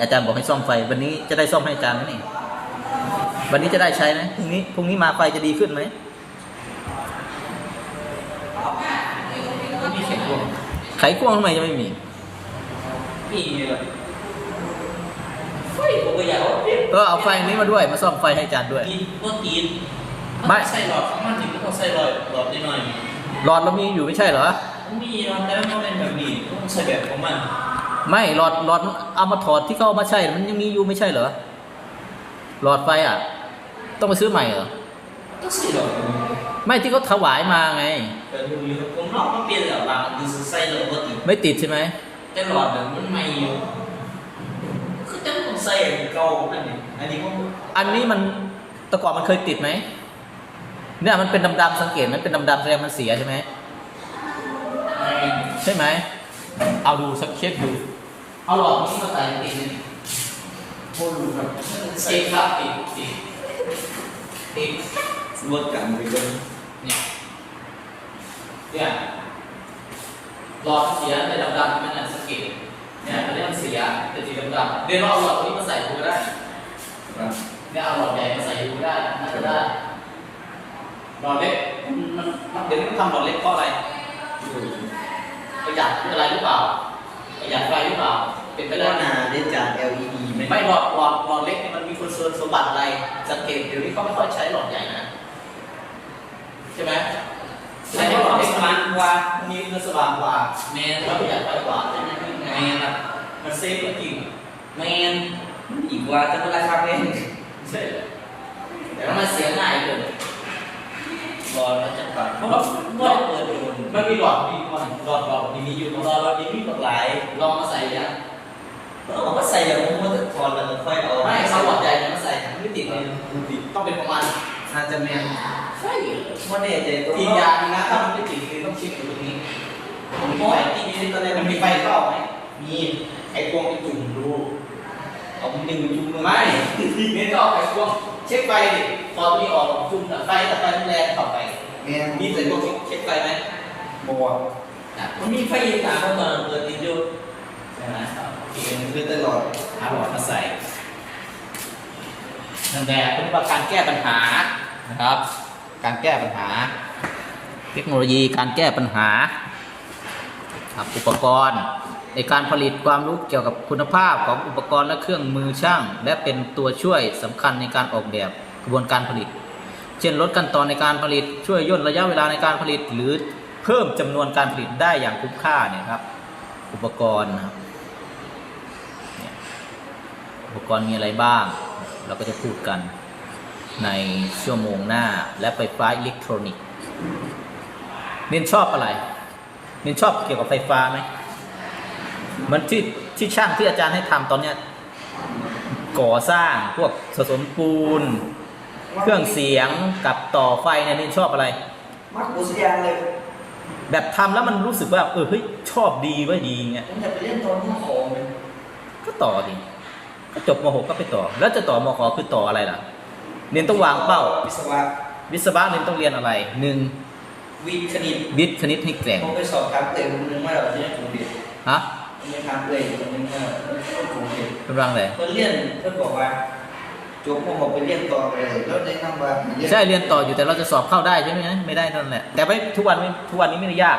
อาจารย์บอกให้ซ่อมไฟ วันนี้จะได้ซ่อมให้อาจารย์ไหมนี่ วันนี้จะได้ใช้ไหมพรุ่งนี้พรุ่งนี้มาไฟจะดีขึ้นไหมมีเสียงพวงไขควงทำไมจะไม่มีมีเลยเฮ้ยผมก็อยากว่าเปลี่ยนก็เอาไฟนี้มาด้วย มาซ่อมไฟให้อาจารย์ด้วยตีนก็ตีนไม่นใส่หลอดของมันถึงมันต้องใส่หลอดหลอดนิดหน่อยหลอดเรามีอยู่ไม่ใช่เหรอ มันมีหลอดแต่มันเป็นแบบนี้ต้องใส่แบบของมัน ไม่หลอดหลอดเอามาถอดที่เขาเอามาใช้มันยังมีอยู่ไม่ใช่เหรอหลอดไฟอะ ต้องไปซื้อใหม่เหรอต้องใส่หลอดไม่ที่เขาถวายมาไงแต่ดูอยู่ผมนอกก็เปลี่ยนแล้วบางคือใส่หลอดก็ติดไม่ติดใช่ไหมแต่หลอดเนี่ยมันไม่อยู่คือจะต้องใส่เก่าอันนี้อันนี้ก็อันนี้มันแต่ก่อนมันเคยติดไหมเนี่ยมันเป็นดำๆสังเกตไหมเป็นดำๆแสดงมันเสียใช่ไหมไม่ใช่ไหม เอาดูสักเช็คดู เอาหลอดนี้มาใส่ติดนี่โคตรรู้ครับใส่ติดครับติดติดติดเวิร์กกันไปเลยเนี่ยเนี่ยหลอดเสียเป็นดำๆมันน่ะสังเกตเนี่ยมันเรียกมันเสียเป็นสีดำๆเดี๋ยวเราเอาหลอดนี้มาใส่ดูก็ได้ครับเนี่ยเอาหลอดใหญ่มาใส่ดูได้น่าจะได้หลอดเล็กมันมันมันเดี๋ยวนี้มันทำหลอดเล็กเพราะอะไรประหยัดอะไรหรือเปล่าประหยัดไฟหรือเปล่า เป็นไปเป็นได้ว่าไหมนาได้จาก LED ไหมไม่หลอดหลอดหลอดเล็กเนี่ยมันมีคุณสมบัติอะไรสังเกตเดี๋ยวนี้เขาไม่ค่อยใช้หลอดใหญ่นะใช่ไหมใช่ใช้หหลลออดดเล็เล็กกมัมันนกว่ามีคุณสว่างกว่าแมนแล้วประหยัดไฟกว่าใช่ไหมแมนครับมันเซฟกว่าจริงแมนมันอีกว่าจะเป็นราคาแพงใช่แต่ว่ามันเสียง่ายเกินรอแล้วจะปัดเพราะว่าเมื่อเปิดโดนมันมีหลอดมีก่อนหลอดหลอดมีมีอยู่รอเราดีมีหลายลองมาใส่ยัง เอามาใส่อย่างมันจะถอดแล้วค่อยเอาไม่เอาหลอดใหญ่เนี่ยมาใส่ไม่ติดเลยต้องเป็นประมาณอาจจะแมนใช่ว่าเนี่ยใจตัวอีกอย่างหนึงนะถ้ามันไม่ติดคือต้องเช็คอยู่ตรงนี้ผมมีไฟที่นี่ตอนแรกมัมันนมีมีไฟไฟเข้าไหมมีไอ้กวงไปจุ่มดูเอาดึงจุ่มลงไม่เน้นก็เอาไฟช่วงเช็คไฟดิพอมีออกจุ่มแต่ไฟแต่ไฟมันแรงเข้าไปแมนมีใส่พวกเช็คไฟไหมบัวอะมันมีไฟอีกต่างกันตอนเปิดติดอยู่ใช่ไหม อเคมันคือตลอดหาหลอดมาใส่นั่นแหละเป็นการแก้ปัญหานะครับ การแก้ปัญหา เทคโนโลยีการแก้ปัญหาครับอุปกรณ์ในการผลิตความรู้เกี่ยวกับคุณภาพของอุปกรณ์และเครื่องมือช่าง และเป็นตัวช่วยสำคัญในการออกแบบกระบวนการผลิต เช่นลดขั้นตอนในการผลิตช่วยย่นระยะเวลาในการผลิต หรือเพิ่มจำนวนการผลิตได้อย่างคุ้มค่าเนี่ยครับอุปกรณ์นะครับ อุปกรณ์มีอะไรบ้าง เราก็จะพูดกันในชั่วโมงหน้าและไฟฟ้าอิเล็กทรอนิกส์เน้นชอบอะไรเน้นชอบเกี่ยวกับไฟฟ้าไหมเหมันที่ที่ช่างที่อาจารย์ให้ทำตอนเนี้ยก่อสร้างพวกผสมปูน เครื่องเสียงกับต่อไฟเนี่ยเน้นชอบอะไรมักบุษยางเลยแบบทำแล้วมันรู้สึกว่าเออเฮ้ยชอบดีว่าดีเงี้ยผมจะไปเล่นตอนที่ของเลยก็ต่อดิ ก็จบม .6 ก็ไปต่อ แล้วจะต่อมขคือต่ออะไรล่ะ เรียนต้องวางเป้า วิศวะวิศวะเรียนต้องเรียนอะไรหนึ่งวิทย์คณิตวิทย์คณิตให้แกร่งผมไปสอบถามเตยคนนึงว่าเราจะได้กลุ่มเด็กฮะผมไปถามเตยคนนึงว่าเราจะได้กลุ่มเด็กกำลังเลยเพื่อนเรียนเพื่อนบอกว่าจบม .6 ไปเรียนต่อเลยแล้วได้นำว่าใช่เรียนต่ออยู่แต่เราจะสอบเข้าได้ใช่ไหมไม่ได้นั่นแหละแต่ไม่ทุกวันไม่ทุกวันนี้ไม่ได้ยาก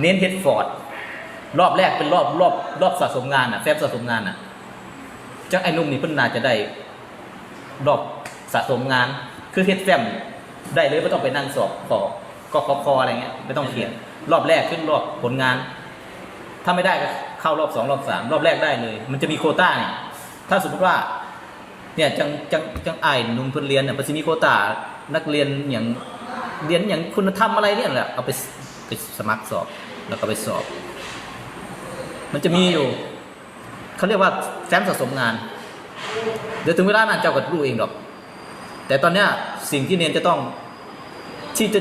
เน้นเฮดฟอร์ดรอบแรกเป็นรอบรอบรอบสะสมงานอะแฟบสะสมงานอะ จังไอ้นุ่มนี่เพิ่นน่าจะได้รอบสะสมงาน คือเฮดแฟมได้เลยไม่ต้องไปนั่งสอบขอกกคอะไรเงี้ยไม่ต้องเขียน รอบแรกขึ้นรอบผลงาน ถ้าไม่ได้ก็เข้ารอบสองรอบสามรอบแรกได้เลย มันจะมีโคต้าเนี่ยถ้าสมมติว่า เนี่ยจังจังจังไอ้นุ่มเพิ่นเรียนเนี่ยมันจะมีโคต้านักเรียนอย่างเรียนอย่างคุณธรรมอะไรเนี่ยแหละเอาไปไปสมัครสอบแล้วก็ไปสอบ มันจะมีอยู่ เขาเรียกว่าแฟ้มสะสมงาน เดี๋ยวถึงเวลานั้นเจ้าก็รู้เองหรอก แต่ตอนเนี้ยสิ่งที่เรียนจะต้องที่จะ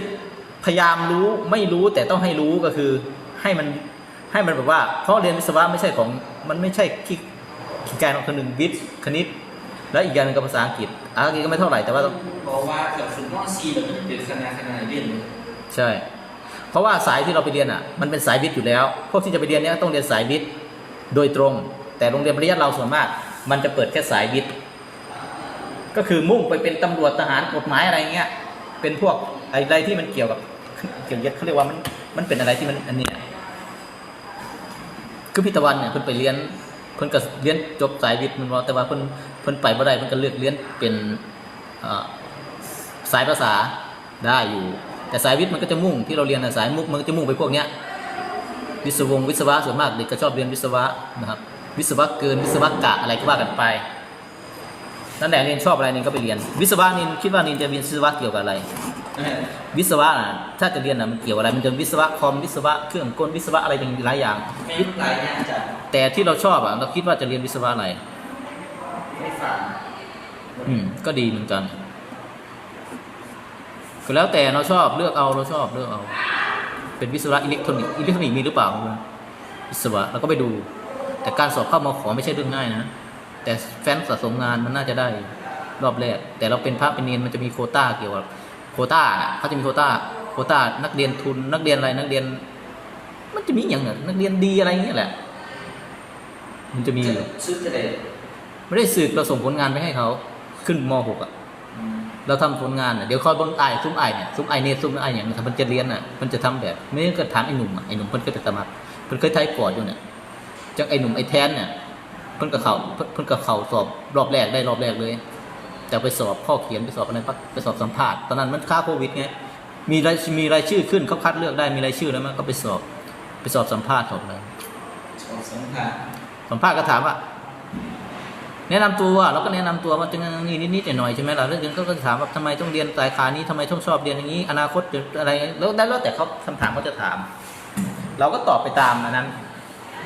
พยายามรู้ไม่รู้แต่ต้องให้รู้ก็คือให้มันให้มันแบบว่า เพราะเรียนวิศวะไม่ใช่ของมันไม่ใช่ขี้ขี้การของคนหนึ่งวิทย์คณิต แล้วอีกอย่างหนึงก็ภาษาอังกฤษอ่าอังกฤษก็ไม่เท่าไหร่แต่ว่าต้องบอกว่าเกือบถึงม .4 แล้วมันเป็นคณะคณะเรียนเลยใช่ เพราะว่าสายที่เราไปเรียนอะ มันเป็นสายวิทย์อยู่แล้ว พวกที่จะไปเรียนเนี้ยต้องเรียนสายวิทย์โดยตรง แต่โรงเรียนปริยัติเราส่วนมาก มันจะเปิดแค่สายวิทย์ก็คือมุ่งไปเป็นตำรวจทหารกฎหมายอะไรเงี้ยเป็นพวกอะไรที่มันเกี่ยวกับเกี่ยวกับเขาเรียกว่ามันมันเป็นอะไรที่มันอันเนี้ยคือพิตะวันเนี่ยเพิ่นไปเรียนเพิ่นก็เรียนจบสายวิทย์มันว่าแต่ว่าเพิ่นเพิ่นไปบ่ได้เพิ่นก็เลือกเรียนเป็นสายภาษาได้อยู่ แต่สายวิทย์มันก็จะมุ่งที่เราเรียนสายมุกมันก็จะมุ่งไปพวกเนี้ยวิศวงวิศวะส่วนมากเด็กก็ชอบเรียนวิศวะนะครับ วิศวะเกินวิศวะกะอะไรก็ว่ากันไป นั่นแหละเรียนชอบอะไรนินก็ไปเรียน วิศวะนินคิดว่านินจะเรียนวิศวะเกี่ยวกับอะไร วิศวะน่ะถ้าจะเรียนน่ะมันเกี่ยวอะไรมันจะวิศวะคอมวิศวะเครื่องกลวิศวะอะไรเป็นหลายอย่างแม่งหลายอย่างจัดแต่ที่เราชอบอะเราคิดว่าจะเรียนวิศวะอะไรไม่ฝันอืมก็ดีเหมือนกันก็แล้วแต่เราชอบเลือกเอาเราชอบเลือกเอา เป็นวิศวะอิเล็กทรอนิกส์อิเล็กทรอนิกส์มีหรือเปล่าวิศวะเราก็ไปดู แต่การสอบเข้ามขอไม่ใช่เรื่องง่ายนะ แต่แฟ้นสะสมงานมันน่าจะได้รอบแรก แต่เราเป็นพระเป็นเนนมันจะมีโควต้าเกี่ยวกับโควต้าน่ะเขาจะมีโควต้าโควต้านักเรียนทุนนักเรียนอะไรนักเรียน มันจะมีอย่างเนี่ยนักเรียนดีอะไรเงี้ยแหละ มันจะมีอยู่ซื้อจะได้ไม่ได้สืบเราส่งผลงานไปให้เขาขึ้นม .6 อะเราทำผลงานอะเดี๋ยวคอยเบังไอายซุ้มไอายเนี่ยซุ้มไอายเนตซุ้มไอายอย่างมันจะเรียนอะมันจะทำแบบไม่งั้นก็ถามไอ้หนุ่มอะไอ้หนุ่มเพิ่นก็ไปสมัครเพิ่นเคยไทยปอดอยู่เนี่ย จากไอ้หนุ่มไอ้แทนเนี่ยเพิ่นกับเขาเพิ่นเพิ่นกับเขาสอบรอบแรกได้รอบแรกเลย แต่ไปสอบข้อเขียนไปสอบอะไรปักไปสอบสัมภาษณ์ตอนนั้นมันค่าโควิดไงมีรายมีรายชื่อขึ้นเขาคัดเลือกได้มีรายชื่อแล้วมันก็ไปสอบ ไปสอบสัมภาษณ์สอบอะไรสองสามพันสัมภาษณ์ก็ถามว่าแนะนำตัวเราก็แนะนำตัวมาจึงนี่นิดๆหน่อยๆใช่ไหมล่ะแล้วถึงก็ก็ถามว่าทำไมต้องเรียนสายขานี้ทำไมต้องชอบเรียนอย่างนี้ อนาคตจะอะไรแล้วได้แล้วแต่เขาคำถามเขาจะถาม เราก็ตอบไปตามอันนั้น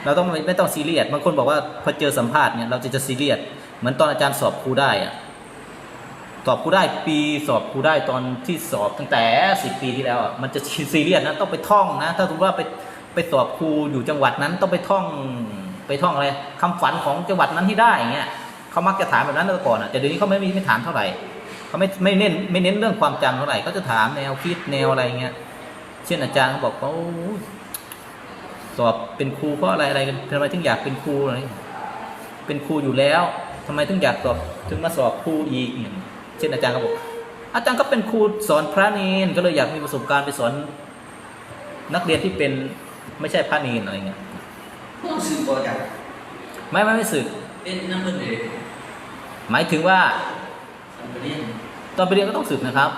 เราต้องไม่ไม่ต้องซีเรียสบางคนบอกว่าพอเจอสัมภาษณ์เนี่ยเราจะจะซีเรียสเหมือนตอนอาจารย์สอบครูได้อะสอบครูได้ปีสอบครูได้ตอนที่สอบตั้งแต่สิบปีที่แล้วอะมันจะซีเรียสนะต้องไปท่องนะ ถ้าสมมติว่าไปไปสอบครูอยู่จังหวัดนั้นต้องไปท่องไปท่องอะไรคำฝันของจังหวัดนั้นที่ได้อย่างเงี้ยเขามักจะถามแบบนั้นเมื่ก่อนอะแต่เดี๋ยวนี้เขาไม่มีไม่ถามเท่าไหร่เขาไม่ไม่เน้นไม่เน้นเรื่องความจำเท่าไหร่เขาจะถามแนวคิดแนวอะไรเงี้ยเช่นอาจารย์เขาบอกว่า สอบเป็นครูเพราะอะไรอะไรกันทำไมถึงอยากเป็นครูอะไรเป็นครูอยู่แล้วทำไมถึงอยากสอบถึงมาสอบครูอีกอย่างเช่นอาจารย์ก็บอกอาจารย์ก็เป็นครูสอนพระเนนก็เลยอยากมีประสบการณ์ไปสอนนักเรียนที่เป็นไม่ใช่พระเนนอะไรเงี้ยต้องซื้อตัวจากไม่ไม่ไม่สึกเป็นน้ำมันเลยหมายถึงว่าทำไปเรียนตอนไปเรียนก็ต้องสึกนะครับ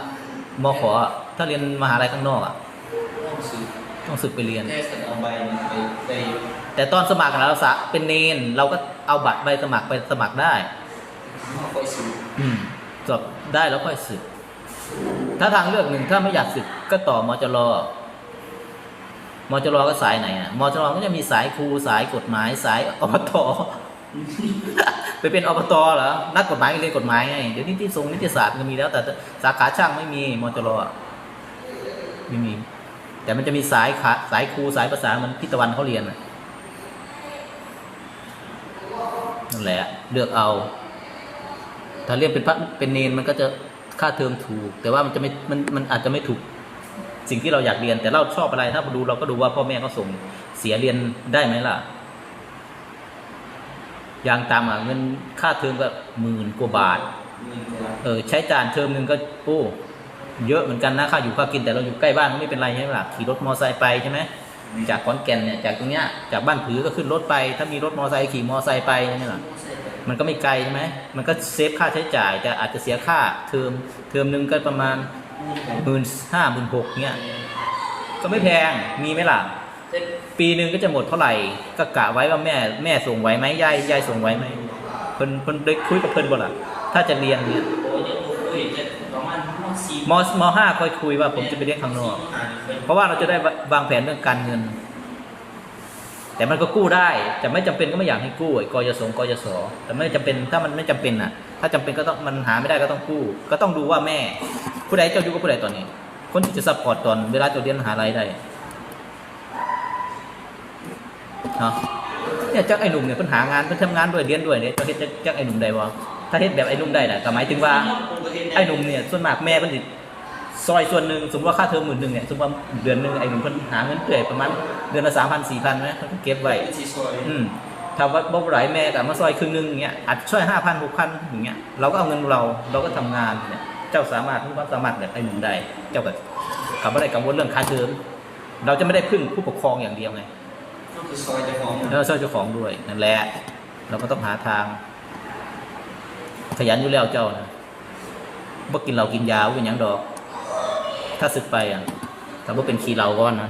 มขอะถ้าเรียนมหาลัยข้างนอกอะต้องซื้อต้องสึกไปเรียน แค่สักเอาใบหนึ่งไปไปแต่ตอนสมัครเราสะเป็นเนน เราก็เอาบัตรใบสมัครไปสมัครได้เอาไปซื้ออืมสอบได้แล้วค่อยสึก ถ้าทางเลือกหนึ่งถ้าไม่อยากสึกก็ต่อมจรมจรก็สายไหนอะมจรก็จะมีสายครูสายกฎหมายสายอบตไปเป็นอบตเหรอนักกฎหมายก็เรียนกฎหมายไงเดี๋ยวนี้ที่ทรงนิติศาสตร์ก็มีแล้ว แต่สาขาช่างไม่มีมจรอะไม่มี แต่มันจะมีสายขาสายครูสายภาษามันพิตะวันเขาเรียนนั่นแหละ เลือกเอา ถ้าเรียนเป็นพระเป็นเนนมันก็จะค่าเทอมถูก แต่ว่ามันจะไม่มันมันอาจจะไม่ถูกสิ่งที่เราอยากเรียน แต่เราชอบอะไรถ้าดูเราก็ดูว่าพ่อแม่เขาส่งเสียเรียนได้ไหมล่ะอย่างตามอะเงินค่าเทอมก็หมื่นกว่าบาท เออใช้จานเทอมหนึ่งก็โอ้ เยอะเหมือนกันนะค่าอยู่ค่ากินแต่เราอยู่ใกล้บ้านก็ไม่เป็นไรใช่ไหมล่ะขี่รถมอเตอร์ไซค์ไปใช่ไหมจากขอนแก่นเนี่ยจากตรงเนี้ยจากบ้านผือก็ขึ้นรถไป ถ้ามีรถมอเตอร์ไซค์ขี่มอเตอร์ไซค์ไปใช่ไหมล่ะมันก็ไม่ไกลใช่ไหมมันก็เซฟค่าใช้จ่าย แต่อาจจะเสียค่าเทอมเทอมหนึ่งก็ประมาณหมื่นห้าหมื่นหกเนี่ยก็ไม่แพงมีไหมล่ะปีหนึ่งก็จะหมดเท่าไหร่ก็กะไว้ว่าแม่แม่ส่งไหวไหมยายยายส่งไหวไหมเพิ่นเพิ่นได้คุยกับเพิ่นบ่ล่ะถ้าจะเรียนเนี่ย มสี่มห้าค่อยคุยว่าผมจะไปเรียนข้างนอก เพราะว่าเราจะได้วางแผนเรื่องการเงิน แต่มันก็กู้ได้ แต่ไม่จำเป็นก็ไม่อยากให้กู้ไอ้กยศกยศแต่ไม่จำเป็นถ้ามันไม่จำเป็นอะ ถ้าจำเป็นก็ต้องมันหาไม่ได้ก็ต้องกู้ ก็ต้องดูว่าแม่ ผู้ใดเจ้าอยู่กับผู้ใดตอนนี้ คนที่จะซัพพอร์ตตอนเวลาจ้าเรียนมหาลัยได้เนาะเนี่ยจักไอ้หนุ่มเนี่ยเพิ่นหางานเพิ่นทำงานด้วยเรียนด้วยเนี่ยเจ้าเฮ็ดจักจักไอ้หนุ่มได้บ่ถ้าเฮ็ดแบบไอ้หนุ่มได้น่ะก็หมายถึงว่า ไอ้หนุ่มเนี่ยส่วนมากแม่เพิ่นสิซอยส่วนหนึ่งสมมติว่าค่าเทอมหมื่นหนึ่งเนี่ยสมมติว่าเดือนหนึ่งไอ้หนุ่มเพิ่นหาเงินเดือยประมาณเดือนละสามพันสี่พันนะเพิ่นก็เก็บไว้สีซอยอืมถ้าว่าบ่ไหลแม่กับมาซอยครึ่งหนึงอย่างเงี้ยอาจช่วยห้าพันหกพันอย่างเงี้ยเราก็เอาเงินเราเราก็ทำงานเนี่ยเจ้าสามารถมีความสามารถแบบไอ้หนุ่มใดเจ้าก็เขาไม่ได้กังวลเรื่องค่าเทอมเราจะไม่ได้พึ่งผู้ปกครองอย่างเดียวไง ก็คือซอยเจ้าของแล้วช่วยเจ้าของด้วยนั่นแหละ เราก็ต้องหาทาง ขยันอยู่แล้วเจ้านะ บ่กินเหล้ากินยาเป็นหยังดอก ถ้าสึกไปอะถ้าบ่เป็นขี้เหล้าก้อนนะ